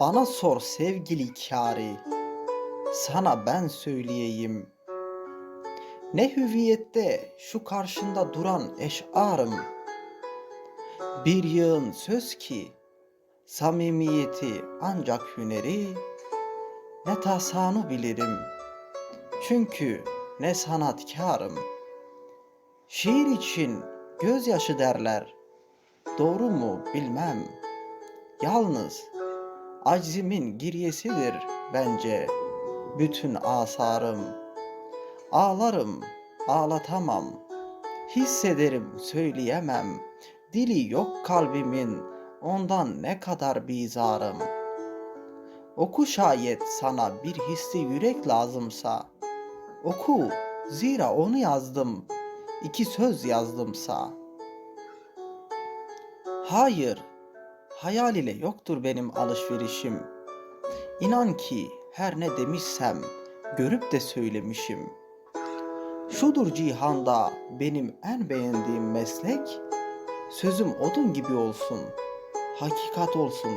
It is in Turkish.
Bana sor sevgili kâri, sana ben söyleyeyim. Ne hüviyette şu karşında duran eşarım. Bir yığın söz ki, samimiyeti ancak hüneri, ne tasanı bilirim. Çünkü ne sanatkarım. Şiir için gözyaşı derler. Doğru mu bilmem. Yalnız aczimin giryesidir bence bütün asarım. Ağlarım, ağlatamam. Hissederim, söyleyemem. Dili yok kalbimin, ondan ne kadar bizarım. Oku şayet sana bir hisli yürek lazımsa. Oku, zira onu yazdım. İki söz yazdımsa. Hayır, hayal ile yoktur benim alışverişim. İnan ki her ne demişsem görüp de söylemişim. Şudur cihanda benim en beğendiğim meslek, sözüm odun gibi olsun, hakikat olsun